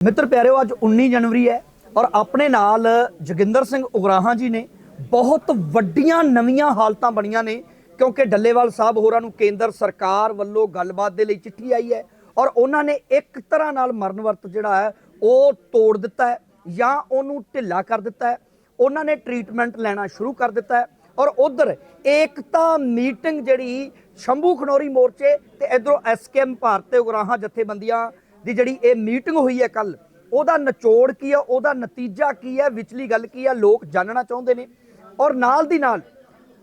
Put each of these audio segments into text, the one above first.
ਮਿੱਤਰ ਪਿਆਰਿਓ, ਅੱਜ 19 ਜਨਵਰੀ ਹੈ ਔਰ ਆਪਣੇ ਨਾਲ ਜੋਗਿੰਦਰ ਸਿੰਘ ਉਗਰਾਹਾਂ ਜੀ ਨੇ ਬਹੁਤ ਵੱਡੀਆਂ ਨਵੀਆਂ ਹਾਲਤਾਂ ਬਣੀਆਂ ਨੇ ਕਿਉਂਕਿ ਡੱਲੇਵਾਲ ਸਾਹਿਬ ਹੋਰਾਂ ਨੂੰ ਕੇਂਦਰ ਸਰਕਾਰ ਵੱਲੋਂ ਗੱਲਬਾਤ ਦੇ ਲਈ ਚਿੱਠੀ ਆਈ ਹੈ ਔਰ ਉਹਨਾਂ ਨੇ ਇੱਕ ਤਰ੍ਹਾਂ ਨਾਲ ਮਰਨ ਵਰਤ ਜਿਹੜਾ ਹੈ, ਉਹ ਤੋੜ ਦਿੱਤਾ ਹੈ ਜਾਂ ਉਹਨੂੰ ਢਿੱਲਾ ਕਰ ਦਿੱਤਾ ਹੈ। ਉਹਨਾਂ ਨੇ ਟ੍ਰੀਟਮੈਂਟ ਲੈਣਾ ਸ਼ੁਰੂ ਕਰ ਦਿੱਤਾ ਹੈ ਔਰ ਉਧਰ ਏਕਤਾ ਮੀਟਿੰਗ ਜਿਹੜੀ ਸ਼ੰਭੂ ਖਨੌਰੀ ਮੋਰਚੇ ਤੇ ਇਧਰੋਂ ਐਸਕੇਐਮ ਭਾਰਤ ਤੇ ਉਗਰਾਹਾਂ ਜਥੇਬੰਦੀਆਂ ਦੀ ਜਿਹੜੀ ਇਹ ਮੀਟਿੰਗ ਹੋਈ ਹੈ ਕੱਲ ਉਹਦਾ ਨਿਚੋੜ ਕੀ ਹੈ ਉਹਦਾ ਨਤੀਜਾ ਕੀ ਹੈ ਵਿਚਲੀ ਗੱਲ ਕੀ ਹੈ ਲੋਕ ਜਾਣਨਾ ਚਾਹੁੰਦੇ ਨੇ ਔਰ ਨਾਲ ਦੀ ਨਾਲ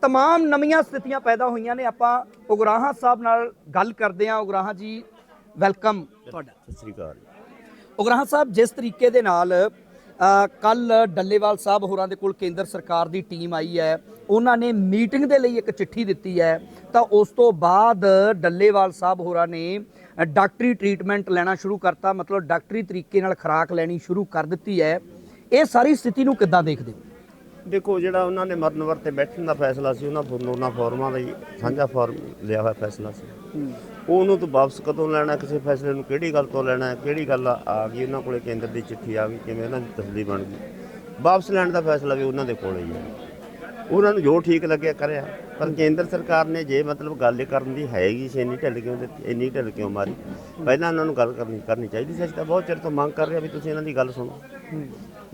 तमाम ਨਵੀਆਂ ਸਥਿਤੀਆਂ ਪੈਦਾ ਹੋਈਆਂ ਨੇ ਆਪਾਂ ਉਗਰਾਹਾਂ ਸਾਹਿਬ ਨਾਲ ਗੱਲ ਕਰਦੇ ਹਾਂ ਉਗਰਾਹਾਂ ਜੀ ਵੈਲਕਮ ਤੁਹਾਡਾ ਸਤਿ ਸ੍ਰੀ ਅਕਾਲ ਉਗਰਾਹਾਂ ਸਾਹਿਬ ਜਿਸ ਤਰੀਕੇ ਦੇ ਨਾਲ ਕੱਲ ਡੱਲੇਵਾਲ ਸਾਹਿਬ ਹੋਰਾਂ ਦੇ ਕੋਲ ਕੇਂਦਰ ਸਰਕਾਰ ਦੀ ਟੀਮ ਆਈ ਹੈ ਉਹਨਾਂ ਨੇ ਮੀਟਿੰਗ ਦੇ ਲਈ ਇੱਕ ਚਿੱਠੀ ਦਿੱਤੀ ਹੈ ਤਾਂ ਉਸ ਤੋਂ ਬਾਅਦ ਡੱਲੇਵਾਲ ਸਾਹਿਬ ਹੋਰਾਂ ਨੇ ਅ, ਡਾਕਟਰੀ ਟ੍ਰੀਟਮੈਂਟ ਲੈਣਾ ਸ਼ੁਰੂ ਕਰਤਾ ਮਤਲਬ ਡਾਕਟਰੀ ਤਰੀਕੇ ਨਾਲ ਖੁਰਾਕ ਲੈਣੀ ਸ਼ੁਰੂ ਕਰ ਦਿੱਤੀ ਹੈ। ਇਹ ਸਾਰੀ ਸਥਿਤੀ ਨੂੰ ਕਿੱਦਾਂ ਦੇਖਦੇ ਹੋ? ਦੇਖੋ ਜਿਹੜਾ ਉਹਨਾਂ ਨੇ ਮਰਨ ਵਰਤੇ ਬੈਠਣ ਦਾ ਫੈਸਲਾ ਸੀ ਉਹਨਾਂ ਉਹਨਾਂ ਫੋਰਮਾਂ ਦਾ ਹੀ ਸਾਂਝਾ ਫਾਰਮ ਲਿਆ ਹੋਇਆ ਫੈਸਲਾ ਸੀ। ਉਹ ਉਹਨੂੰ ਤੋਂ ਵਾਪਸ ਕਦੋਂ ਲੈਣਾ ਕਿਸੇ ਫੈਸਲੇ ਨੂੰ ਕਿਹੜੀ ਗੱਲ ਤੋਂ ਲੈਣਾ ਹੈ, ਕਿਹੜੀ ਗੱਲ ਆ ਗਈ ਉਹਨਾਂ ਕੋਲੇ ਕੇਂਦਰ ਦੀ ਚਿੱਠੀ ਆ ਗਈ ਕਿਵੇਂ ਉਹਨਾਂ ਦੀ ਤਸਲੀ ਬਣ ਗਈ। ਵਾਪਸ ਲੈਣ ਦਾ ਫੈਸਲਾ ਵੀ ਉਹਨਾਂ ਦੇ ਕੋਲੇ ਹੀ ਹੈ ਉਹਨਾਂ ਨੂੰ ਜੋ ਠੀਕ ਲੱਗਿਆ ਕਰਿਆ। ਪਰ ਕੇਂਦਰ ਸਰਕਾਰ ਨੇ ਜੇ ਮਤਲਬ ਗੱਲ ਕਰਨ ਦੀ ਹੈਗੀ ਸੀ, ਇੰਨੀ ਢਿੱਲ ਕਿਉਂ ਦਿੱਤੀ, ਇੰਨੀ ਢਿੱਲ ਕਿਉਂ ਮਾਰੀ? ਪਹਿਲਾਂ ਉਹਨਾਂ ਨੂੰ ਗੱਲ ਕਰਨੀ ਕਰਨੀ ਚਾਹੀਦੀ ਸੀ। ਅਸੀਂ ਤਾਂ ਬਹੁਤ ਚਿਰ ਤੋਂ ਮੰਗ ਕਰ ਰਹੇ ਹਾਂ ਵੀ ਤੁਸੀਂ ਇਹਨਾਂ ਦੀ ਗੱਲ ਸੁਣੋ।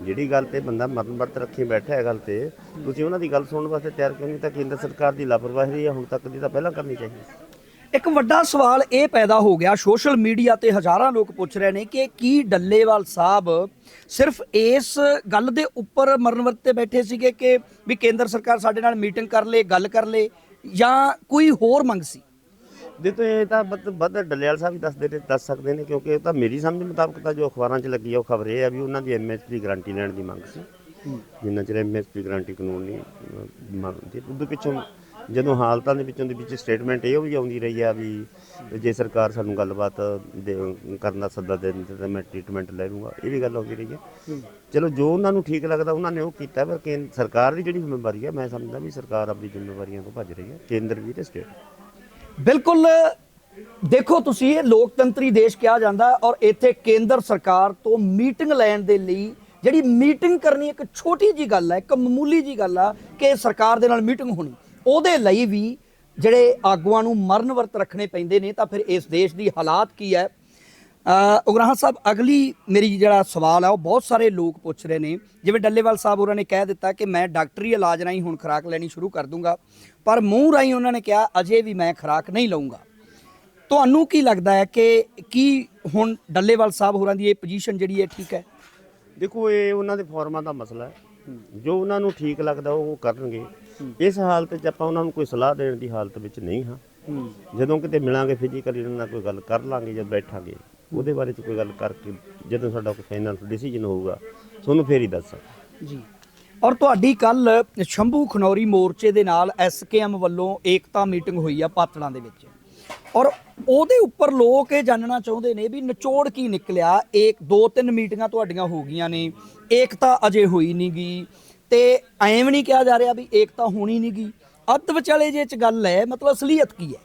ਜਿਹੜੀ ਗੱਲ ਤੇ ਬੰਦਾ ਮਰਨ ਵਰਤ ਰੱਖੀ ਬੈਠਾ ਹੈ ਗੱਲ ਤੇ, ਤੁਸੀਂ ਉਹਨਾਂ ਦੀ ਗੱਲ ਸੁਣਨ ਵਾਸਤੇ ਤਿਆਰ ਕਿਉਂ ਨਹੀਂ? ਤਾਂ ਕੇਂਦਰ ਸਰਕਾਰ ਦੀ ਲਾਪਰਵਾਹੀ ਹੈ, ਹੁਣ ਤੱਕ ਦੀ ਤਾਂ ਪਹਿਲਾਂ ਕਰਨੀ ਚਾਹੀਦੀ ਸੀ। ਇੱਕ ਵੱਡਾ ਸਵਾਲ ਇਹ ਪੈਦਾ ਹੋ ਗਿਆ ਸੋਸ਼ਲ ਮੀਡੀਆ ਤੇ ਹਜ਼ਾਰਾਂ ਲੋਕ ਪੁੱਛ ਰਹੇ ਨੇ ਕਿ ਕੀ ਡੱਲੇਵਾਲ ਸਾਹਿਬ ਸਿਰਫ ਇਸ ਗੱਲ ਦੇ ਉੱਪਰ ਮਰਨ ਵਰਤ ਤੇ ਬੈਠੇ ਸੀਗੇ ਕਿ ਵੀ ਕੇਂਦਰ ਸਰਕਾਰ ਸਾਡੇ ਨਾਲ ਮੀਟਿੰਗ ਕਰ ਲੇ ਗੱਲ ਕਰ ਲੇ ਜਾਂ ਕੋਈ ਹੋਰ ਮੰਗ ਸੀ? ਦੇਖੋ ਇਹ ਤਾਂ ਬਦ ਡੱਲੇਵਾਲ ਸਾਹਿਬ ਹੀ ਦੱਸਦੇ ਨੇ ਦੱਸ ਸਕਦੇ ਨੇ ਕਿਉਂਕਿ ਇਹ ਤਾਂ ਮੇਰੀ ਸਮਝ ਮੁਤਾਬਕ ਤਾਂ ਜੋ ਅਖਬਾਰਾਂ 'ਚ ਲੱਗੀ ਆ ਉਹ ਖਬਰ ਇਹ ਆ ਵੀ ਉਹਨਾਂ ਦੀ ਐਮਐਸਪੀ ਗਾਰੰਟੀ ਲੈਣ ਦੀ ਮੰਗ ਸੀ। ਜਿੰਨਾ ਚਿਰ ਐਮਐਸਪੀ ਗਾਰੰਟੀ ਕਾਨੂੰਨ ਨਹੀਂ ਮੰਗਦੇ ਉਹਦੇ ਪਿੱਛੋਂ ਜਦੋਂ ਹਾਲਤਾਂ ਦੇ ਵਿੱਚੋਂ ਦੇ ਵਿੱਚ ਸਟੇਟਮੈਂਟ ਇਹ ਵੀ ਆਉਂਦੀ ਰਹੀ ਆ ਵੀ ਜੇ ਸਰਕਾਰ ਸਾਨੂੰ ਗੱਲਬਾਤ ਦੇ ਕਰਨ ਦਾ ਸੱਦਾ ਦੇ ਦਿੰਦੇ ਤਾਂ ਮੈਂ ਟ੍ਰੀਟਮੈਂਟ ਲੈ ਲੂੰਗਾ ਇਹ ਵੀ ਗੱਲ ਆਉਂਦੀ ਰਹੀ ਹੈ। ਚਲੋ ਜੋ ਉਹਨਾਂ ਨੂੰ ਠੀਕ ਲੱਗਦਾ ਉਹਨਾਂ ਨੇ ਉਹ ਕੀਤਾ ਪਰ ਕੇਂਦਰ ਸਰਕਾਰ ਦੀ ਜਿਹੜੀ ਜ਼ਿੰਮੇਵਾਰੀ ਹੈ ਮੈਂ ਸਮਝਦਾ ਵੀ ਸਰਕਾਰ ਆਪਣੀ ਜ਼ਿੰਮੇਵਾਰੀਆਂ ਤੋਂ ਭੱਜ ਰਹੀ ਹੈ ਕੇਂਦਰ ਵੀ ਤੇ ਸਟੇਟ ਬਿਲਕੁਲ ਦੇਖੋ ਤੁਸੀਂ ਇਹ ਲੋਕਤੰਤਰੀ ਦੇਸ਼ ਕਿਹਾ ਜਾਂਦਾ ਹੈ ਔਰ ਇੱਥੇ ਕੇਂਦਰ ਸਰਕਾਰ ਤੋਂ ਮੀਟਿੰਗ ਲੈਣ ਦੇ ਲਈ ਜਿਹੜੀ ਮੀਟਿੰਗ ਕਰਨੀ ਇੱਕ ਛੋਟੀ ਜੀ ਗੱਲ ਹੈ ਇੱਕ ਮਾਮੂਲੀ ਜੀ ਗੱਲ ਆ ਕਿ ਸਰਕਾਰ ਦੇ ਨਾਲ ਮੀਟਿੰਗ ਹੋਣੀ। ਉਹਦੇ ਲਈ ਵੀ ਜਿਹੜੇ ਆਗੂਆਂ ਨੂੰ ਮਰਨ ਵਰਤ ਰੱਖਣੇ ਪੈਂਦੇ ਨੇ, ਤਾਂ ਫਿਰ ਇਸ ਦੇਸ਼ ਦੀ ਹਾਲਾਤ ਕੀ ਹੈ? ਉਗਰਾਹਾਂ ਸਾਹਿਬ, ਅਗਲੀ ਮੇਰੀ ਜਿਹੜਾ ਸਵਾਲ ਹੈ ਉਹ ਬਹੁਤ ਸਾਰੇ ਲੋਕ ਪੁੱਛ ਰਹੇ ਨੇ। ਜਿਵੇਂ ਡੱਲੇਵਾਲ ਸਾਹਿਬ ਹੋਰਾਂ ਨੇ ਕਹਿ ਦਿੱਤਾ ਕਿ ਮੈਂ ਡਾਕਟਰੀ ਇਲਾਜ ਰਾਹੀਂ ਹੁਣ ਖੁਰਾਕ ਲੈਣੀ ਸ਼ੁਰੂ ਕਰ ਦੂੰਗਾ, ਪਰ ਮੂੰਹ ਰਾਹੀਂ ਉਹਨਾਂ ਨੇ ਕਿਹਾ, ਅਜੇ ਵੀ ਮੈਂ ਖੁਰਾਕ ਨਹੀਂ ਲਵਾਂਗਾ ਤੁਹਾਨੂੰ ਕੀ ਲੱਗਦਾ ਹੈ ਕਿ ਕੀ ਹੁਣ ਡੱਲੇਵਾਲ ਸਾਹਿਬ ਹੋਰਾਂ ਦੀ ਇਹ ਪੋਜੀਸ਼ਨ ਜਿਹੜੀ ਹੈ, ਠੀਕ ਹੈ? ਦੇਖੋ, ਇਹ ਉਹਨਾਂ ਦੇ ਫਾਰਮਾਂ ਦਾ ਮਸਲਾ ਹੈ। ਜੋ ਉਹਨਾਂ ਨੂੰ ਠੀਕ ਲੱਗਦਾ, ਉਹ ਕਰਨਗੇ। ਇਸ ਹਾਲਤ 'ਚ ਆਪਾਂ ਉਹਨਾਂ ਨੂੰ ਕੋਈ ਸਲਾਹ ਦੇਣ ਦੀ ਹਾਲਤ ਵਿੱਚ ਨਹੀਂ ਹਾਂ। ਜਦੋਂ ਕਿਤੇ ਮਿਲਾਂਗੇ ਫਿਜ਼ੀਕਲੀ ਉਹਨਾਂ ਨਾਲ ਕੋਈ ਗੱਲ ਕਰ ਲਾਂਗੇ ਜਦ ਬੈਠਾਂਗੇ ਉਹਦੇ ਬਾਰੇ 'ਚ ਕੋਈ ਗੱਲ ਕਰਕੇ ਜਦੋਂ ਸਾਡਾ ਕੋਈ ਫਾਈਨਲ ਡਿਸੀਜਨ ਹੋਊਗਾ ਤੁਹਾਨੂੰ ਫੇਰ ਹੀ ਦੱਸਾਂ ਜੀ। ਔਰ ਤੁਹਾਡੀ ਕੱਲ ਸ਼ੰਭੂ ਖਨੌਰੀ ਮੋਰਚੇ ਦੇ ਨਾਲ ਐਸਕੇਐਮ ਵੱਲੋਂ ਏਕਤਾ ਮੀਟਿੰਗ ਹੋਈ ਆ ਪਾਤੜਾਂ ਦੇ ਵਿੱਚ। ਔਰ ਉਹਦੇ ਉੱਪਰ ਲੋਕ ਇਹ ਜਾਣਨਾ ਚਾਹੁੰਦੇ ਨੇ ਵੀ ਨਿਚੋੜ ਕੀ ਨਿਕਲਿਆ? ਇੱਕ ਦੋ ਤਿੰਨ ਮੀਟਿੰਗਾਂ ਤੁਹਾਡੀਆਂ ਹੋ ਗਈਆਂ ਨੇ। ਏਕਤਾ ਅਜੇ ਹੋਈ ਨਹੀਂ ਗਈ ਤੇ ਐਵੇਂ ਨਹੀਂ ਕਿਹਾ ਜਾ ਰਿਹਾ ਵੀ ਏਕਤਾ ਹੋਣੀ ਨਹੀਂ ਗਈ ਅੱਧ ਵਿਚਾਲੇ ਜੇ ਚ ਗੱਲ ਹੈ ਮਤਲਬ ਅਸਲੀਅਤ ਕੀ ਹੈ?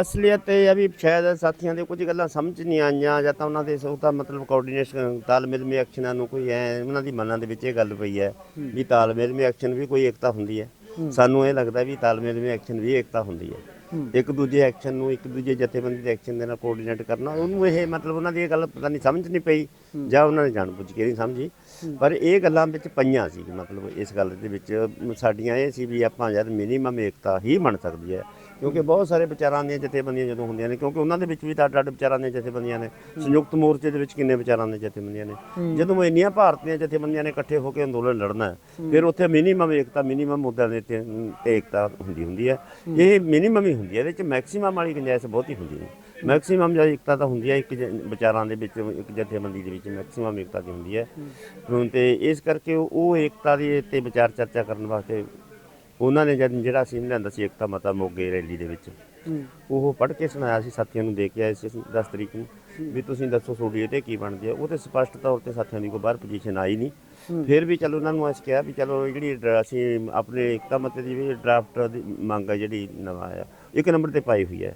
ਅਸਲੀਅਤ ਇਹ ਆ ਵੀ ਸ਼ਾਇਦ ਸਾਥੀਆਂ ਦੇ ਕੁਝ ਗੱਲਾਂ ਸਮਝ ਨਹੀਂ ਆਈਆਂ ਜਾਂ ਤਾਂ ਉਹਨਾਂ ਦੇ ਤਾਂ ਮਤਲਬ ਕੋਆਰਡੀਨੇਸ਼ਨ ਤਾਲਮੇਲ ਮੇ ਐਕਸ਼ਨਾਂ ਨੂੰ ਕੋਈ ਐ ਉਹਨਾਂ ਦੀ ਮਨਾਂ ਦੇ ਵਿੱਚ ਇਹ ਗੱਲ ਪਈ ਹੈ ਵੀ ਤਾਲਮੇਲ ਮੇ ਐਕਸ਼ਨ ਵੀ ਕੋਈ ਏਕਤਾ ਹੁੰਦੀ ਹੈ। ਸਾਨੂੰ ਇਹ ਲੱਗਦਾ ਵੀ ਤਾਲਮੇਲ ਮੇ ਐਕਸ਼ਨ ਵੀ ਏਕਤਾ ਹੁੰਦੀ ਹੈ। ਇੱਕ ਦੂਜੇ ਐਕਸ਼ਨ ਨੂੰ ਇੱਕ ਦੂਜੇ ਜਥੇਬੰਦੀ ਦੇ ਐਕਸ਼ਨ ਦੇ ਨਾਲ ਕੋਆਰਡੀਨੇਟ ਕਰਨਾ ਉਹਨੂੰ ਇਹ ਮਤਲਬ ਉਹਨਾਂ ਦੀ ਇਹ ਗੱਲ ਪਤਾ ਨਹੀਂ ਸਮਝ ਨਹੀਂ ਪਈ ਜਾਂ ਉਹਨਾਂ ਨੇ ਜਾਣ ਬੁੱਝ ਕੇ ਨਹੀਂ ਸਮਝੀ। ਪਰ ਇਹ ਗੱਲਾਂ ਵਿੱਚ ਪਈਆਂ ਸੀ ਮਤਲਬ ਇਸ ਗੱਲ ਦੇ ਵਿੱਚ ਸਾਡੀਆਂ ਇਹ ਸੀ ਵੀ ਆਪਾਂ ਯਾਰ ਮਿਨੀਮਮ ਏਕਤਾ ਹੀ ਬਣ ਸਕਦੀ ਹੈ। ਕਿਉਂਕਿ ਬਹੁਤ ਸਾਰੇ ਵਿਚਾਰਾਂ ਦੀਆਂ ਜਥੇਬੰਦੀਆਂ ਜਦੋਂ ਹੁੰਦੀਆਂ ਨੇ ਕਿਉਂਕਿ ਉਹਨਾਂ ਦੇ ਵਿੱਚ ਵੀ ਤਾਂ ਅੱਡ ਅੱਡ ਵਿਚਾਰਾਂ ਦੀਆਂ ਜਥੇਬੰਦੀਆਂ ਨੇ। ਸੰਯੁਕਤ ਮੋਰਚੇ ਦੇ ਵਿੱਚ ਕਿੰਨੇ ਵਿਚਾਰਾਂ ਦੀਆਂ ਜਥੇਬੰਦੀਆਂ ਨੇ। ਜਦੋਂ ਇੰਨੀਆਂ ਭਾਰਤੀਆਂ ਜਥੇਬੰਦੀਆਂ ਨੇ ਇਕੱਠੇ ਹੋ ਕੇ ਅੰਦੋਲਨ ਲੜਨਾ ਫਿਰ ਉੱਥੇ ਮਿਨੀਮਮ ਏਕਤਾ ਮਿਨੀਮਮ ਮੁੱਦਿਆਂ ਦੇ ਤੇ ਏਕਤਾ ਹੁੰਦੀ ਹੁੰਦੀ ਹੈ। ਇਹ ਮਿਨੀਮਮ ਹੀ ਹੁੰਦੀ ਹੈ ਇਹਦੇ ਵਿੱਚ ਮੈਕਸਿਮਮ ਵਾਲੀ ਗੁੰਜਾਇਸ਼ ਬਹੁਤੀ ਹੁੰਦੀ ਹੈ ਮੈਕਸਿਮਮ ਜਾਂ ਏਕਤਾ ਤਾਂ ਹੁੰਦੀ ਹੈ ਇੱਕ ਵਿਚਾਰਾਂ ਦੇ ਵਿੱਚ ਇੱਕ ਜਥੇਬੰਦੀ ਦੇ ਵਿੱਚ ਮੈਕਸਿਮਮ ਏਕਤਾ ਦੀ ਹੁੰਦੀ ਹੈ। ਤੇ ਇਸ ਕਰਕੇ ਉਹ ਏਕਤਾ ਦੀ ਤੇ ਵਿਚਾਰ ਚਰਚਾ ਕਰਨ ਵਾਸਤੇ ਉਹਨਾਂ ਨੇ ਜਦ ਜਿਹੜਾ ਸੀ ਲਿਆਂਦਾ ਸੀ ਏਕਤਾ ਮਤਾ ਮੋਗੇ ਰੈਲੀ ਦੇ ਵਿੱਚ ਉਹ ਪੜ੍ਹ ਕੇ ਸੁਣਾਇਆ ਸੀ ਸਾਥੀਆਂ ਨੂੰ ਦੇ ਕੇ ਆਏ ਸੀ ਅਸੀਂ 10 ਤਰੀਕ ਨੂੰ ਵੀ ਤੁਸੀਂ ਦੱਸੋ ਤੁਹਾਡੀ ਇਹ ਤੇ ਕੀ ਬਣਦੀ ਹੈ। ਉਹ ਤੇ ਸਪਸ਼ਟ ਤੌਰ ਤੇ ਸਾਥੀਆਂ ਦੀ ਕੋਈ ਬਾਹਰ ਪੋਜੀਸ਼ਨ ਆਈ ਨਹੀਂ। ਫਿਰ ਵੀ ਚਲੋ ਉਹਨਾਂ ਨੂੰ ਅਸੀਂ ਕਿਹਾ ਵੀ ਚਲੋ ਜਿਹੜੀ ਅਸੀਂ ਆਪਣੇ ਏਕਤਾ ਮਤੇ ਦੀ ਵੀ ਡਰਾਫਟ ਦੀ ਮੰਗ ਹੈ ਜਿਹੜੀ ਨਵਾਂ ਆਇਆ ਇੱਕ ਨੰਬਰ ਤੇ ਪਾਈ ਹੋਈ ਹੈ।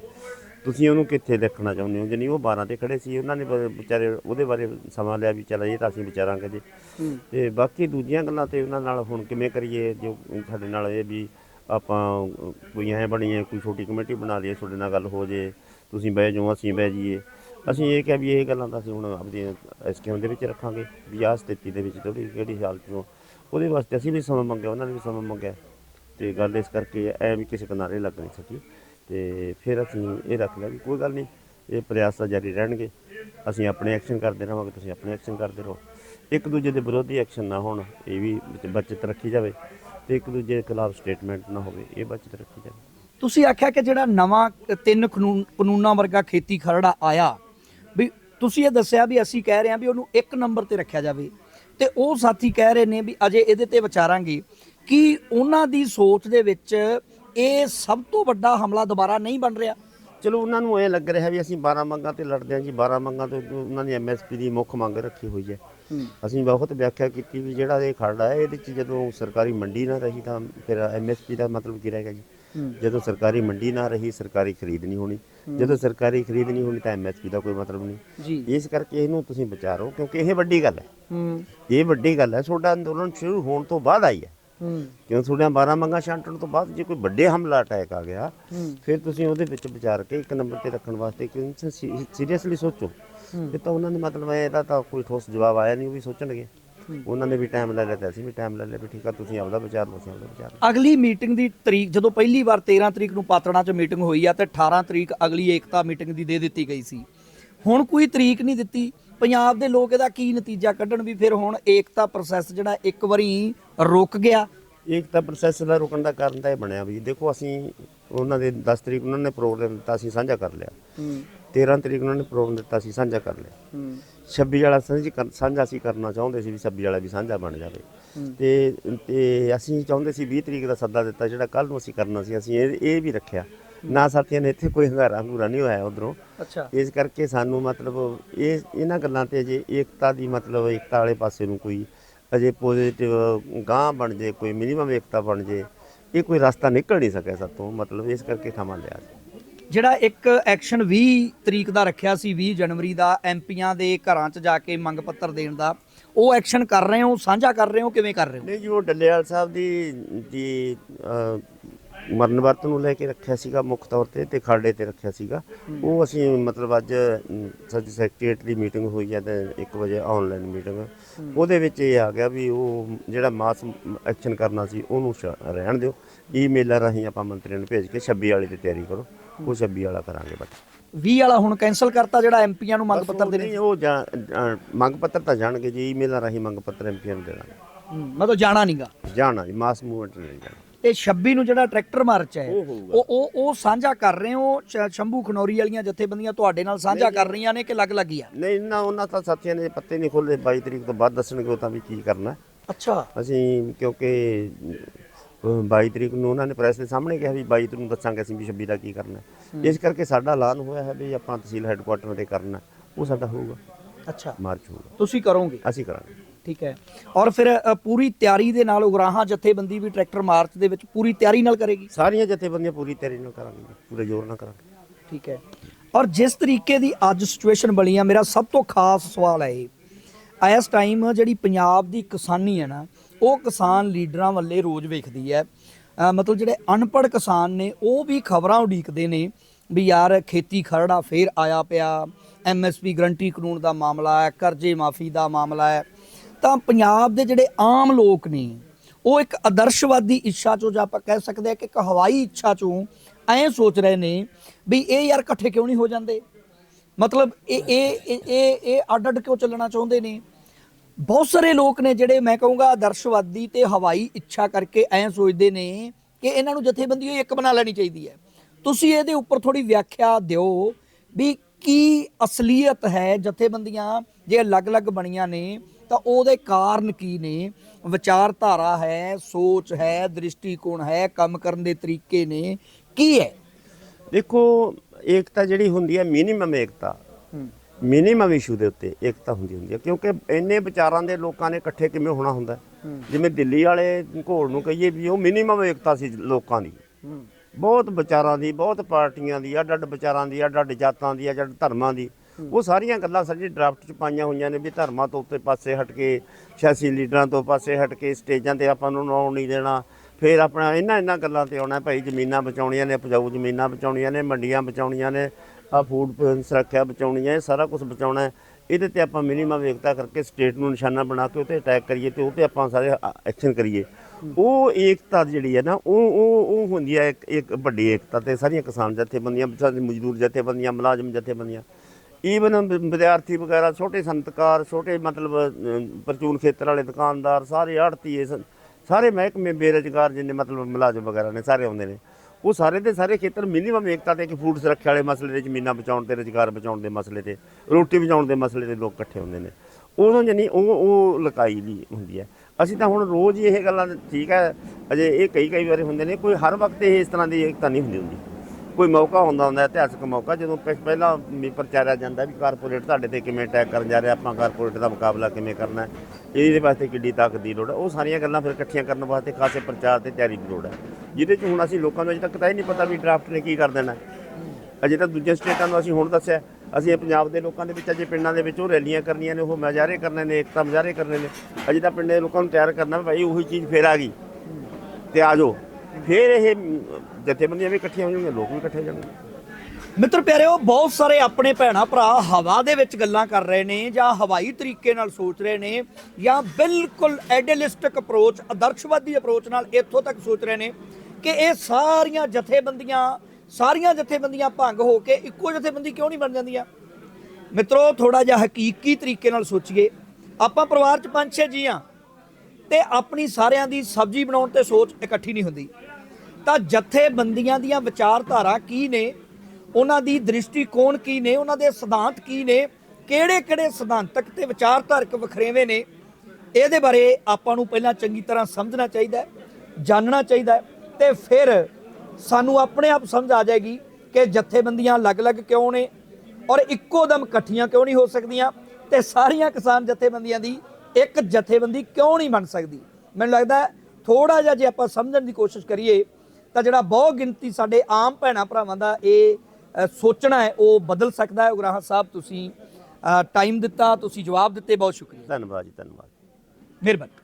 ਤੁਸੀਂ ਉਹਨੂੰ ਕਿੱਥੇ ਦੇਖਣਾ ਚਾਹੁੰਦੇ ਹੋ? ਜਾਨੀ ਉਹ 12 ਤੇ ਖੜੇ ਸੀ ਉਹਨਾਂ ਨੇ ਬ- ਵਿਚਾਰੇ ਉਹਦੇ ਬਾਰੇ ਸਮਾਂ ਲਿਆ ਵੀ ਚਲ ਇਹ ਤਾਂ ਅਸੀਂ ਵਿਚਾਰਾਂਗੇ ਜੀ। ਤੇ ਬਾਕੀ ਦੂਜੀਆਂ ਗੱਲਾਂ ਤੇ ਉਹਨਾਂ ਨਾਲ ਹੁਣ ਕਿਵੇਂ ਕਰੀਏ? ਜੋ ਸਾਡੇ ਨਾਲ ਇਹ ਵੀ ਆਪਾਂ ਕੋਈ ਐ ਬਣੀਏ ਕੋਈ ਛੋਟੀ ਕਮੇਟੀ ਬਣਾ ਲਈਏ ਤੁਹਾਡੇ ਨਾਲ ਗੱਲ ਹੋ ਜੇ ਤੁਸੀਂ ਬਹਿ ਜਾਓ ਅਸੀਂ ਬਹਿ ਜਾਈਏ। ਅਸੀਂ ਇਹ ਕਿਹਾ ਵੀ ਇਹ ਗੱਲਾਂ ਤਾਂ ਅਸੀਂ ਹੁਣ ਆਪਣੀ ਸਕੀਮ ਦੇ ਵਿੱਚ ਰੱਖਾਂਗੇ ਵੀ ਆਹ ਸਥਿਤੀ ਦੇ ਵਿੱਚ ਥੋੜੀ ਕਿਹੜੀ ਹਾਲਤ ਚੋਂ ਉਹਦੇ ਵਾਸਤੇ ਅਸੀਂ ਵੀ ਸਮਾਂ ਮੰਗਿਆ ਉਹਨਾਂ ਨੇ ਵੀ ਸਮਾਂ ਮੰਗਿਆ। ਤੇ ਗੱਲ ਇਸ ਕਰਕੇ ਐ ਵੀ ਕਿਸੇ ਕਿਨਾਰੇ ਲੱਗ ਨਹੀਂ ਸਕੀ। ਤੇ ਫਿਰ ਅਸੀਂ ਇਹ ਰੱਖ ਲਿਆ ਵੀ ਕੋਈ ਗੱਲ ਨਹੀਂ, ਇਹ ਪ੍ਰਯਾਸ ਤਾਂ ਜਾਰੀ ਰਹਿਣਗੇ। ਅਸੀਂ ਆਪਣੇ ਐਕਸ਼ਨ ਕਰਦੇ ਰਹਾਂਗੇ ਤੁਸੀਂ ਆਪਣੇ ਐਕਸ਼ਨ ਕਰਦੇ ਰਹੋ। ਇੱਕ ਦੂਜੇ ਦੇ ਵਿਰੋਧੀ ਐਕਸ਼ਨ ਨਾ ਹੋਣ, ਇਹ ਵੀ ਵਿੱਚ ਬਚਤ ਰੱਖੀ ਜਾਵੇ ਤੇ ਇੱਕ ਦੂਜੇ ਦੇ ਖਿਲਾਫ ਸਟੇਟਮੈਂਟ ਨਾ ਹੋਵੇ, ਇਹ ਬਚਤ ਰੱਖੀ ਜਾਵੇ। ਤੁਸੀਂ ਆਖਿਆ ਕਿ ਜਿਹੜਾ ਨਵਾਂ ਤਿੰਨ ਕਾਨੂੰਨ, ਕਾਨੂੰਨਾਂ ਵਰਗਾ ਖੇਤੀ ਖਰੜਾ ਆਇਆ, ਵੀ ਤੁਸੀਂ ਇਹ ਦੱਸਿਆ ਵੀ ਅਸੀਂ ਕਹਿ ਰਹੇ ਹਾਂ ਵੀ ਉਹਨੂੰ ਇੱਕ ਨੰਬਰ ਤੇ ਰੱਖਿਆ ਜਾਵੇ ਤੇ ਉਹ ਸਾਥੀ ਕਹਿ ਰਹੇ ਨੇ ਵੀ ਅਜੇ ਇਹਦੇ ਤੇ ਵਿਚਾਰਾਂਗੇ। ਕਿ ਉਹਨਾਂ ਦੀ ਸੋਚ ਦੇ ਵਿੱਚ ਇਹ ਸਭ ਤੋਂ ਵੱਡਾ ਹਮਲਾ ਦੁਬਾਰਾ ਨਹੀਂ ਬਣ ਰਿਹਾ। ਚਲੋ ਉਹਨਾਂ ਨੂੰ ਇਹ ਲੱਗ ਰਿਹਾ ਵੀ ਅਸੀਂ 12 ਮੰਗਾਂ ਤੇ ਲੜਦੇ ਹਾਂ ਜੀ 12 ਮੰਗਾਂ ਤੇ ਉਹਨਾਂ ਦੀ ਐਮਐਸਪੀ ਦੀ ਮੁੱਖ ਮੰਗ ਰੱਖੀ ਹੋਈ ਹੈ। ਅਸੀਂ ਬਹੁਤ ਵਿਆਖਿਆ ਕੀਤੀ ਵੀ ਜਿਹੜਾ ਇਹ ਖਰੜਾ ਹੈ ਇਹਦੇ ਚ ਜਦੋਂ ਸਰਕਾਰੀ ਮੰਡੀ ਨਾ ਰਹੀ ਤਾਂ ਫਿਰ ਐਮਐਸਪੀ ਦਾ ਮਤਲਬ ਕੀ ਰਹੇਗਾ ਜੀ। ਜਦੋਂ ਸਰਕਾਰੀ ਮੰਡੀ ਨਾ ਰਹੀ ਸਰਕਾਰੀ ਖਰੀਦ ਨਹੀਂ ਹੋਣੀ। ਜਦੋਂ ਸਰਕਾਰੀ ਖਰੀਦ ਨਹੀਂ ਹੋਣੀ ਤਾਂ ਐਮਐਸਪੀ ਦਾ ਕੋਈ ਮਤਲਬ ਨਹੀਂ। ਜੀ। ਇਸ ਕਰਕੇ ਇਹਨੂੰ ਤੁਸੀਂ ਵਿਚਾਰੋ ਕਿਉਂਕਿ ਇਹ ਵੱਡੀ ਗੱਲ ਹੈ। ਹੂੰ। ਇਹ ਵੱਡੀ ਗੱਲ ਹੈ ਤੁਹਾਡਾ ਅੰਦੋਲਨ ਸ਼ੁਰੂ ਹੋਣ ਤੋਂ ਬਾਅਦ ਆਈ ਹੂੰ। ਕਿਉਂ ਤੁਹਾਡੀਆਂ 12 ਮੰਗਾਂ ਛਾਂਟਣ ਤੋਂ ਬਾਅਦ ਜੇ ਕੋਈ ਵੱਡੇ ਹਮਲਾ ਅਟੈਕ ਆ ਗਿਆ, ਫਿਰ ਤੁਸੀਂ ਉਹਦੇ ਵਿੱਚ ਵਿਚਾਰ ਕੇ ਇੱਕ ਨੰਬਰ ਤੇ ਰੱਖਣ ਵਾਸਤੇ ਕਿਉਂ ਸੀਰੀਅਸਲੀ ਸੋਚੋ। ਇਹ ਤਾਂ ਉਹਨਾਂ ਨੇ ਮਤਲਬ ਇਹਦਾ ਤਾਂ ਕੋਈ ਠੋਸ ਜਵਾਬ ਆਇਆ ਨਹੀਂ, ਉਹ ਵੀ ਸੋਚਣਗੇ। ਉਹਨਾਂ ਨੇ ਵੀ ਟਾਈਮ ਲੈ ਲਿਆ ਤੇ ਵੀ ਟਾਈਮ ਲੈ ਲਿਆ ਵੀ ਠੀਕ ਆ, ਤੁਸੀਂ ਆਪਦਾ ਵਿਚਾਰ ਲਓ ਆਪਦਾ ਵਿਚਾਰ ਅਗਲੀ ਮੀਟਿੰਗ ਦੀ ਤਰੀਕ, ਜਦੋਂ ਪਹਿਲੀ ਵਾਰ 13 ਤਰੀਕ ਨੂੰ ਪਾਤੜਾਂ 'ਚ ਮੀਟਿੰਗ ਹੋਈ ਆ, ਤੇ 18 ਤਰੀਕ ਅਗਲੀ ਏਕਤਾ ਮੀਟਿੰਗ ਦੀ ਦੇ ਦਿੱਤੀ ਗਈ ਸੀ। ਹੁਣ ਕੋਈ ਤਰੀਕ ਨਹੀਂ ਦਿੱਤੀ। ਪੰਜਾਬ ਦੇ ਲੋਕ ਇਹਦਾ ਕੀ ਨਤੀਜਾ ਕੱਢਣ ਵੀ ਫਿਰ ਹੁਣ ਏਕਤਾ ਪ੍ਰੋਸੈਸ ਜਿਹੜਾ ਇੱਕ ਵਾਰੀ ਰੁਕ ਗਿਆ? ਇੱਕ ਤਾਂ ਪ੍ਰੋਸੈਸ ਦਾ ਰੁਕਣ ਦਾ ਕਾਰਨ ਤਾਂ ਇਹ ਬਣਿਆ ਵੀ ਦੇਖੋ ਅਸੀਂ ਉਹਨਾਂ ਦੇ 10 ਤਰੀਕ ਉਹਨਾਂ ਨੇ ਪ੍ਰੋਗਰਾਮ ਦਿੱਤਾ ਅਸੀਂ ਸਾਂਝਾ ਕਰ ਲਿਆ। 13 ਤਰੀਕ ਉਹਨਾਂ ਨੇ ਪ੍ਰੋਗਰਾਮ ਦਿੱਤਾ ਸੀ ਸਾਂਝਾ ਕਰ ਲਿਆ। 26 ਵਾਲਾ ਸਾਂਝੀ ਅਸੀਂ ਕਰਨਾ ਚਾਹੁੰਦੇ ਸੀ ਵੀ 26 ਵਾਲਾ ਵੀ ਸਾਂਝਾ ਬਣ ਜਾਵੇ। ਤੇ ਤੇ ਅਸੀਂ ਚਾਹੁੰਦੇ ਸੀ 20 ਤਰੀਕ ਦਾ ਸੱਦਾ ਦਿੱਤਾ ਜਿਹੜਾ ਕੱਲ ਨੂੰ ਅਸੀਂ ਕਰਨਾ ਸੀ ਅਸੀਂ ਇਹ ਇਹ ਵੀ ਰੱਖਿਆ। ਨਾ ਸਾਥੀਆਂ ਨੇ ਇੱਥੇ ਕੋਈ ਹੰਗਾਰਾ ਹੰਗੂਰਾ ਨਹੀਂ ਹੋਇਆ ਉਧਰੋਂ। ਅੱਛਾ। ਇਸ ਕਰਕੇ ਸਾਨੂੰ ਮਤਲਬ ਇਹ ਇਹਨਾਂ ਗੱਲਾਂ ਤੇ ਜੇ ਏਕਤਾ ਦੀ ਮਤਲਬ ਏਕਤਾ ਵਾਲੇ ਪਾਸੇ ਨੂੰ ਕੋਈ ਅਜੇ ਪੋਜ਼ਿਟਿਵ ਗਾਂ ਬਣ ਜੇ ਕੋਈ ਮਿਨੀਮਮ ਏਕਤਾ ਬਣ ਜੇ ਇਹ ਕੋਈ ਰਸਤਾ ਨਿਕਲ ਨਹੀਂ ਸਕਿਆ ਸਾਤੋਂ ਮਤਲਬ ਇਸ ਕਰਕੇ ਥਮਾ ਲਿਆ ਜਿਹੜਾ ਇੱਕ ਐਕਸ਼ਨ 20 ਤਰੀਕ ਦਾ ਰੱਖਿਆ ਸੀ 20 ਜਨਵਰੀ ਦਾ ਐਮਪੀਆਂ ਦੇ ਘਰਾਂ 'ਚ ਜਾ ਕੇ ਮੰਗ ਪੱਤਰ ਦੇਣ ਦਾ ਉਹ ਐਕਸ਼ਨ ਕਰ ਰਹੇ ਹੋ ਸਾਂਝਾ ਕਰ ਰਹੇ ਹੋ ਕਿਵੇਂ ਕਰ ਰਹੇ ਹੋ? ਨਹੀਂ ਜੀ ਉਹ ਡੱਲੇਵਾਲ ਸਾਹਿਬ ਦੀ ਦੀ ਮਰਨ ਵਰਤ ਨੂੰ ਲੈ ਕੇ ਰੱਖਿਆ ਸੀਗਾ ਮੁੱਖ ਤੌਰ ਤੇ ਤੇ ਖਾੜੇ ਤੇ ਰੱਖਿਆ ਸੀਗਾ। ਉਹ ਅਸੀਂ ਮਤਲਬ ਅੱਜ ਸਾਡੀ ਸੈਕਟਰੀਏਟ ਦੀ ਮੀਟਿੰਗ ਹੋਈ ਹੈ ਤੇ 1 ਵਜੇ ਆਨਲਾਈਨ ਮੀਟਿੰਗ ਉਹਦੇ ਵਿੱਚ ਇਹ ਆ ਗਿਆ ਵੀ ਉਹ ਜਿਹੜਾ ਮਾਸ ਐਕਸ਼ਨ ਕਰਨਾ ਸੀ ਉਹਨੂੰ ਰਹਿਣ ਦਿਓ। ਈਮੇਲਾਂ ਰਾਹੀਂ ਆਪਾਂ ਮੰਤਰੀਆਂ ਨੂੰ ਭੇਜ ਕੇ 26 ਵਾਲੀ ਦੀ ਤਿਆਰੀ ਕਰੋ। ਉਹ 26 ਵਾਲਾ ਕਰਾਂਗੇ ਬਟ। 20 ਵਾਲਾ ਹੁਣ ਕੈਨਸਲ ਕਰਤਾ ਜਿਹੜਾ ਐਮਪੀਆਂ ਨੂੰ ਮੰਗ ਪੱਤਰ ਦੇਣੇ ਉਹ ਮੰਗ ਪੱਤਰ ਤਾਂ ਜਾਣਗੇ ਜੀ ਈਮੇਲਾਂ ਰਾਹੀਂ ਮੰਗ ਪੱਤਰ ਐਮਪੀਆਂ ਨੂੰ ਦੇ ਦਾਂਗੇ ਹੂੰ, ਮਤਲਬ ਜਾਣਾ ਨਹੀਂਗਾ ਜਾਣਾ ਜੀ ਮਾਸ ਮੂਵਮੈਂਟ ਨਹੀਂ ਜਾਣਾ। ਇਹ 26 ਨੂੰ ਜਿਹੜਾ ਟਰੈਕਟਰ ਮਾਰਚ ਹੈ ਉਹ ਹੋਊਗਾ। ਉਹ ਉਹ ਉਹ ਸਾਂਝਾ ਕਰ ਰਹੇ ਹੋ ਸ਼- ਸ਼ੰਭੂ ਖਨੌਰੀ ਵਾਲੀਆਂ ਜਥੇਬੰਦੀਆਂ ਤੁਹਾਡੇ ਨਾਲ ਸਾਂਝਾ ਕਰ ਰਹੀਆਂ ਨੇ ਕਿ ਲੱਗ ਲੱਗੀ ਆ? ਨਹੀਂ ਨਾ ਉਹਨਾਂ ਤਾਂ ਸਾਥੀਆਂ ਨੇ ਪੱਤੇ ਨਹੀਂ ਖੋਲੇ 22 ਤਰੀਕ ਤੋਂ ਬਾਅਦ ਦੱਸਣਗੇ ਉਹ ਤਾਂ ਵੀ ਕੀ ਕਰਨਾ ਅੱਛਾ। ਅਸੀਂ ਕਿਉਂਕਿ ਅਹ, 22 ਤਰੀਕ ਨੂੰ ਉਹਨਾਂ ਨੇ ਪ੍ਰੈਸ ਦੇ ਸਾਹਮਣੇ ਕਿਹਾ ਵੀ 22 ਨੂੰ ਦੱਸਾਂਗੇ ਅਸੀਂ ਵੀ 26 ਦਾ ਕੀ ਕਰਨਾ ਇਸ ਕਰਕੇ ਸਾਡਾ ਐਲਾਨ ਹੋਇਆ ਹੈ ਵੀ ਆਪਾਂ ਤਹਿਸੀਲ ਹੈੱਡਕੁਆਟਰ ਤੇ ਕਰਨਾ ਉਹ ਸਾਡਾ ਹੋਊਗਾ। ਅੱਛਾ। ਮਾਰਚ ਹੋਊਗਾ। ਤੁਸੀਂ ਕਰੋਗੇ? ਅਸੀਂ ਕਰਾਂਗੇ। ਠੀਕ ਹੈ। ਔਰ ਫਿਰ ਅ, ਪੂਰੀ ਤਿਆਰੀ ਦੇ ਨਾਲ ਉਗਰਾਹਾਂ ਜਥੇਬੰਦੀ ਵੀ ਟਰੈਕਟਰ ਮਾਰਚ ਦੇ ਵਿੱਚ ਪੂਰੀ ਤਿਆਰੀ ਨਾਲ ਕਰੇਗੀ? ਸਾਰੀਆਂ ਜਥੇਬੰਦੀਆਂ ਪੂਰੀ ਤਿਆਰੀ ਨਾਲ ਕਰਾਂਗੇ ਜੀ, ਪੂਰੇ ਜ਼ੋਰ ਨਾਲ ਕਰਾਂਗੇ। ਠੀਕ ਹੈ। ਔਰ ਜਿਸ ਤਰੀਕੇ ਦੀ ਅੱਜ ਸਿਚੁਏਸ਼ਨ ਬਣੀ ਆ ਮੇਰਾ ਸਭ ਤੋਂ ਖਾਸ ਸਵਾਲ ਹੈ ਇਹ। ਇਸ ਟਾਈਮ ਜਿਹੜੀ ਪੰਜਾਬ ਦੀ ਕਿਸਾਨੀ ਹੈ ਨਾ ਉਹ ਕਿਸਾਨ ਲੀਡਰਾਂ ਵੱਲੇ ਰੋਜ਼ ਵੇਖਦੀ ਹੈ। ਮਤਲਬ ਜਿਹੜੇ ਅਨਪੜ੍ਹ ਕਿਸਾਨ ਨੇ ਉਹ ਵੀ ਖਬਰਾਂ ਉਡੀਕਦੇ ਨੇ ਵੀ ਯਾਰ ਖੇਤੀ ਖਰੜਾ ਫੇਰ ਆਇਆ ਪਿਆ ਐਮਐਸਪੀ ਗਰੰਟੀ ਕਾਨੂੰਨ ਦਾ ਮਾਮਲਾ ਹੈ ਕਰਜ਼ੇ ਮਾਫੀ ਦਾ ਮਾਮਲਾ ਹੈ। ਤਾਂ ਪੰਜਾਬ ਦੇ ਜਿਹੜੇ ਆਮ ਲੋਕ ਨੇ, ਉਹ ਇੱਕ ਆਦਰਸ਼ਵਾਦੀ ਇੱਛਾ ਚੋਂ ਜਾਂ ਆਪਾਂ ਕਹਿ ਸਕਦੇ ਹਾਂ ਕਿ ਇੱਕ ਹਵਾਈ ਇੱਛਾ ਚੋਂ ਐਂ ਸੋਚ ਰਹੇ ਨੇ ਵੀ ਇਹ ਯਾਰ ਇਕੱਠੇ ਕਿਉਂ ਨਹੀਂ ਹੋ ਜਾਂਦੇ? ਮਤਲਬ ਇਹ ਇਹ, ਇਹ- ਇਹ ਇਹ ਅੱਡ ਅੱਡ ਕਿਉਂ ਚੱਲਣਾ ਚਾਹੁੰਦੇ ਨੇ? ਬਹੁਤ ਸਾਰੇ ਲੋਕ ਨੇ ਜਿਹੜੇ ਮੈਂ ਕਹੂੰਗਾ ਆਦਰਸ਼ਵਾਦੀ ਤੇ ਹਵਾਈ ਇੱਛਾ ਕਰਕੇ ਐਂ ਸੋਚਦੇ ਨੇ ਕਿ ਇਹਨਾਂ ਨੂੰ ਜਥੇਬੰਦੀ ਹੋਈ ਇੱਕ ਬਣਾ ਲੈਣੀ ਚਾਹੀਦੀ ਹੈ। ਤੁਸੀਂ ਇਹਦੇ ਉੱਪਰ ਥੋੜੀ ਵਿਆਖਿਆ ਦਿਓ ਵੀ ਕੀ ਅਸਲੀਅਤ ਹੈ ਜਥੇਬੰਦੀਆਂ ਜੇ ਅਲੱਗ-ਅਲੱਗ ਬਣੀਆਂ ਨੇ ਤਾਂ ਉਹਦੇ ਕਾਰਨ ਕੀ ਨੇ? ਵਿਚਾਰਧਾਰਾ ਹੈ ਸੋਚ ਹੈ ਦ੍ਰਿਸ਼ਟੀਕੋਣ ਹੈ ਕੰਮ ਕਰਨ ਦੇ ਤਰੀਕੇ ਨੇ। ਕੀ ਹੈ? ਦੇਖੋ ਏਕਤਾ ਜਿਹੜੀ ਹੁੰਦੀ ਹੈ ਮਿਨੀਮਮ ਏਕਤਾ। ਮਿਨੀਮਮ ਇਸ਼ੂ ਦੇ ਉੱਤੇ ਏਕਤਾ ਹੁੰਦੀ ਹੁੰਦੀ ਹੈ ਕਿਉਂਕਿ ਇੰਨੇ ਵਿਚਾਰਾਂ ਦੇ ਲੋਕਾਂ ਨੇ ਇਕੱਠੇ ਕਿਵੇਂ ਹੋਣਾ ਹੁੰਦਾ? ਜਿਵੇਂ ਦਿੱਲੀ ਵਾਲੇ ਘੋਲ ਨੂੰ ਕਹੀਏ ਵੀ ਉਹ ਮਿਨੀਮਮ ਏਕਤਾ ਸੀ ਲੋਕਾਂ ਦੀ। ਬਹੁਤ ਵਿਚਾਰਾਂ ਦੀ ਬਹੁਤ ਪਾਰਟੀਆਂ ਦੀ ਅੱਡ ਅੱਡ ਵਿਚਾਰਾਂ ਦੀ ਅੱਡ ਅੱਡ ਜਾਤਾਂ ਦੀ ਅੱਡ ਅੱਡ ਧਰਮਾਂ ਦੀ। ਉਹ ਸਾਰੀਆਂ ਗੱਲਾਂ ਸਾਡੀ ਡਰਾਫਟ 'ਚ ਪਾਈਆਂ ਹੋਈਆਂ ਨੇ ਵੀ ਧਰਮਾਂ ਤੋਂ ਉੱਤੇ ਪਾਸੇ ਹਟ ਕੇ, ਸਿਆਸੀ ਲੀਡਰਾਂ ਤੋਂ ਪਾਸੇ ਹਟ ਕੇ ਸਟੇਜਾਂ ਤੇ ਆਪਾਂ ਨੂੰ ਆਉਣ ਨਹੀਂ ਦੇਣਾ। ਫਿਰ ਆਪਣਾ ਇਹਨਾਂ ਇਹਨਾਂ ਗੱਲਾਂ ਤੇ ਆਉਣਾ ਭਾਈ, ਜ਼ਮੀਨਾਂ ਬਚਾਉਣੀਆਂ ਨੇ, ਉਪਜਾਊ ਜ਼ਮੀਨਾਂ ਬਚਾਉਣੀਆਂ ਨੇ, ਮੰਡੀਆਂ ਬਚਾਉਣੀਆਂ ਨੇ, ਆ ਫੂਡ ਸੁਰੱਖਿਆ ਬਚਾਉਣੀ ਹੈ, ਇਹ ਸਾਰਾ ਕੁਝ ਬਚਾਉਣਾ ਹੈ। ਇਹਦੇ ਤੇ ਆਪਾਂ ਮਿਨੀਮਮ ਏਕਤਾ ਕਰਕੇ ਸਟੇਟ ਨੂੰ ਨਿਸ਼ਾਨਾ ਬਣਾ ਕੇ ਉਤੇ ਅਟੈਕ ਕਰੀਏ ਤੇ ਉਹ ਤੇ ਆਪਾਂ ਸਾਰੇ ਐਕਸ਼ਨ ਕਰੀਏ। ਉਹ ਏਕਤਾ ਜਿਹੜੀ ਹੈ ਨਾ, ਉਹ ਉਹ ਉਹ ਹੁੰਦੀ ਹੈ ਇੱਕ ਇੱਕ ਵੱਡੀ ਏਕਤਾ ਤੇ ਸਾਰੀਆਂ ਕਿਸਾਨ ਜਥੇਬੰਦੀਆਂ ਮਜ਼ਦੂਰ ਜਥੇਬੰਦੀਆਂ, ਮੁਲਾਜ਼ਮ ਜਥੇਬੰਦੀਆਂ। ਈਵਨ ਵਿਦਿਆਰਥੀ ਵਗੈਰਾ ਛੋਟੇ ਸੰਤਕਾਰ ਛੋਟੇ ਮਤਲਬ ਅਮ, ਪਰਚੂਨ ਖੇਤਰ ਵਾਲੇ ਦੁਕਾਨਦਾਰ ਸਾਰੇ ਆੜਤੀਏ ਸਾਰੇ ਮਹਿਕਮੇ ਬੇਰੁਜ਼ਗਾਰ ਜਿੰਨੇ ਮਤਲਬ ਮੁਲਾਜ਼ਮ ਵਗੈਰਾ ਨੇ ਸਾਰੇ ਆਉਂਦੇ ਨੇ। ਉਹ ਸਾਰੇ ਦੇ ਸਾਰੇ ਖੇਤਰ ਮਿਨੀਮਮ ਏਕਤਾ ਤੇ ਕਿ ਫੂਡ ਸੁਰੱਖਿਆ ਵਾਲੇ ਮਸਲੇ ਦੇ ਜ਼ਮੀਨਾਂ ਬਚਾਉਣ ਤੇ ਰੁਜ਼ਗਾਰ ਬਚਾਉਣ ਦੇ ਮਸਲੇ ਤੇ ਰੋਟੀ ਬਚਾਉਣ ਦੇ ਮਸਲੇ ਤੇ ਲੋਕ ਇਕੱਠੇ ਹੁੰਦੇ ਨੇ। ਉਦੋਂ ਜਨੀ ਉਹ ਉਹ ਲਕਾਈ ਵੀ ਹੁੰਦੀ ਹੈ। ਅਸੀਂ ਤਾਂ ਹੁਣ ਰੋਜ਼ ਇਹ ਗੱਲਾਂ ਠੀਕ ਹੈ ਅਜੇ ਇਹ ਕਈ ਕਈ ਵਾਰੀ ਹੁੰਦੇ ਨੇ ਕੋਈ ਹਰ ਵਕਤ ਇਹ ਇਸ ਤਰ੍ਹਾਂ ਦੀ ਏਕਤਾ ਨਹੀਂ ਹੁੰਦੀ ਹੁੰਦੀ। ਕੋਈ ਮੌਕਾ ਹੁੰਦਾ ਹੁੰਦਾ ਇਤਿਹਾਸਕ ਮੌਕਾ ਜਦੋਂ ਪਹਿ- ਪਹਿਲਾਂ ਵੀ ਪ੍ਰਚਾਰਿਆ ਜਾਂਦਾ ਵੀ ਕਾਰਪੋਰੇਟ ਤੁਹਾਡੇ ਤੇ ਕਿਵੇਂ ਅਟੈਕ ਕਰਨ ਜਾ ਰਿਹਾ ਆਪਾਂ ਕਾਰਪੋਰੇਟ ਦਾ ਮੁਕਾਬਲਾ ਕਿਵੇਂ ਕਰਨਾ ਹੈ ਇਹਦੇ ਵਾਸਤੇ ਕਿੱਡੀ ਤਾਕਤ ਦੀ ਲੋੜ ਹੈ। ਉਹ ਸਾਰੀਆਂ ਗੱਲਾਂ ਫਿਰ ਇਕੱਠੀਆਂ ਕਰਨ ਵਾਸਤੇ ਖਾਸੇ ਪ੍ਰਚਾਰ ਤੇ ਤਿਆਰੀ ਦੀ ਲੋੜ ਹੈ। ਜਿਹਦੇ 'ਚ ਹੁਣ ਅਸੀਂ ਲੋਕਾਂ ਨੂੰ ਅਜੇ ਤੱਕ ਤਾਂ ਹੀ ਨਹੀਂ ਪਤਾ ਵੀ ਡਰਾਫਟ ਨੇ ਕੀ ਕਰ ਦੇਣਾ। ਅਜੇ ਤਾਂ ਦੂਜੇ ਸਟੇਟਾਂ ਨੂੰ ਅਸੀਂ ਹੁਣ ਦੱਸਿਆ ਅਸੀਂ ਇਹ ਪੰਜਾਬ ਦੇ ਲੋਕਾਂ ਦੇ ਵਿੱਚ ਅਜੇ ਪਿੰਡਾਂ ਦੇ ਵਿੱਚ ਉਹ ਰੈਲੀਆਂ ਕਰਨੀਆਂ ਨੇ ਉਹ ਮੁਜ਼ਾਹਰੇ ਕਰਨੇ ਨੇ ਏਕਤਾ ਮੁਜ਼ਾਹਰੇ ਕਰਨੇ ਨੇ। ਅਜੇ ਤਾਂ ਪਿੰਡ ਦੇ ਲੋਕਾਂ ਨੂੰ ਤਿਆਰ ਕਰਨਾ ਵੀ ਭਾਈ ਉਹੀ ਚੀਜ਼ ਫੇਰ ਆ ਗਈ। ਤੇ ਆ ਜਾਓ। ਫਿਰ ਇਹ ਮ, ਜਥੇਬੰਦੀਆਂ ਵੀ ਇਕੱਠੀਆਂ ਹੋ ਜਾਣਗੀਆਂ ਲੋਕ ਵੀ ਇਕੱਠੇ ਹੋ ਜਾਣਗੇ ਮਿੱਤਰ ਪਿਆਰਿਓ, ਬਹੁਤ ਸਾਰੇ ਆਪਣੇ ਭੈਣਾ ਭਰਾ ਹਵਾ ਦੇ ਵਿੱਚ ਗੱਲਾਂ ਕਰ ਰਹੇ ਨੇ ਜਾਂ ਹਵਾਈ ਤਰੀਕੇ ਨਾਲ ਸੋਚ ਰਹੇ ਨੇ ਜਾਂ ਬਿਲਕੁਲ ਆਈਡੀਅਲਿਸਟਿਕ ਅਪਰੋਚ ਆਦਰਸ਼ਵਾਦੀ ਅਪਰੋਚ ਨਾਲ ਇੱਥੋਂ ਤੱਕ ਸੋਚ ਰਹੇ ਨੇ ਕਿ ਇਹ ਸਾਰੀਆਂ ਜਥੇਬੰਦੀਆਂ ਸਾਰੀਆਂ ਜਥੇਬੰਦੀਆਂ ਭੰਗ ਹੋ ਕੇ ਇੱਕੋ ਜਥੇਬੰਦੀ ਕਿਉਂ ਨਹੀਂ ਬਣ ਜਾਂਦੀਆਂ? ਮਿੱਤਰੋ ਥੋੜਾ ਜਿਹਾ ਹਕੀਕੀ ਤਰੀਕੇ ਨਾਲ ਸੋਚੀਏ। ਆਪਾਂ ਪਰਿਵਾਰ 'ਚ ਪੰਜ ਛੇ ਜੀ ਹਾਂ ਤੇ ਆਪਣੀ ਸਾਰਿਆਂ ਦੀ ਸਬਜ਼ੀ ਬਣਾਉਣ ਤੇ ਸੋਚ ਇਕੱਠੀ ਨਹੀਂ ਹੁੰਦੀ। ਤਾਂ ਜਥੇਬੰਦੀਆਂ ਦੀਆਂ ਵਿਚਾਰਧਾਰਾ ਕੀ ਨੇ? ਉਹਨਾਂ ਦੀ ਦ੍ਰਿਸ਼ਟੀਕੋਣ ਕੀ ਨੇ? ਉਹਨਾਂ ਦੇ ਸਿਧਾਂਤ ਕੀ ਨੇ? ਕਿਹੜੇ-ਕਿਹੜੇ ਸਿਧਾਂਤਕ ਤੇ ਵਿਚਾਰਧਾਰਕ ਵਖਰੇਵੇਂ ਨੇ? ਇਹਦੇ ਬਾਰੇ ਆਪਾਂ ਨੂੰ ਪਹਿਲਾਂ ਚੰਗੀ ਤਰ੍ਹਾਂ ਸਮਝਣਾ ਚਾਹੀਦਾ ਜਾਣਨਾ ਚਾਹੀਦਾ ਹੈ ਤੇ ਫਿਰ ਸਾਨੂੰ ਆਪਣੇ ਆਪ ਸਮਝ ਆ ਜਾਏਗੀ ਕਿ ਜਥੇਬੰਦੀਆਂ ਅਲੱਗ-ਅਲੱਗ ਕਿਉਂ ਨੇ ਔਰ ਇੱਕੋ ਦਮ ਇਕੱਠੀਆਂ ਕਿਉਂ ਨਹੀਂ ਹੋ ਸਕਦੀਆਂ ਤੇ ਸਾਰੀਆਂ ਕਿਸਾਨ ਜਥੇਬੰਦੀਆਂ ਦੀ ਇੱਕ ਜਥੇਬੰਦੀ ਕਿਉਂ ਨਹੀਂ ਬਣ ਸਕਦੀ? ਮੈਨੂੰ ਲੱਗਦਾ ਥੋੜਾ ਜਿਹਾ ਜੇ ਆਪਾਂ ਸਮਝਣ ਦੀ ਕੋਸ਼ਿਸ਼ ਕਰੀਏ ਤਾਂ ਜਿਹੜਾ ਬਹੁ ਗਿਣਤੀ ਸਾਡੇ ਆਮ ਭੈਣਾਂ ਭਰਾਵਾਂ ਦਾ ਇਹ ਸੋਚਣਾ ਹੈ ਉਹ ਬਦਲ ਸਕਦਾ ਹੈ। ਉਗਰਾਹਾਂ ਸਾਹਿਬ ਤੁਸੀਂ ਟਾਈਮ ਦਿੱਤਾ ਤੁਸੀਂ ਜਵਾਬ ਦਿੱਤੇ। ਬਹੁਤ ਸ਼ੁਕਰੀਆ। ਧੰਨਵਾਦ ਜੀ ਧੰਨਵਾਦ। ਮਿਹਰਬਾਨੀ।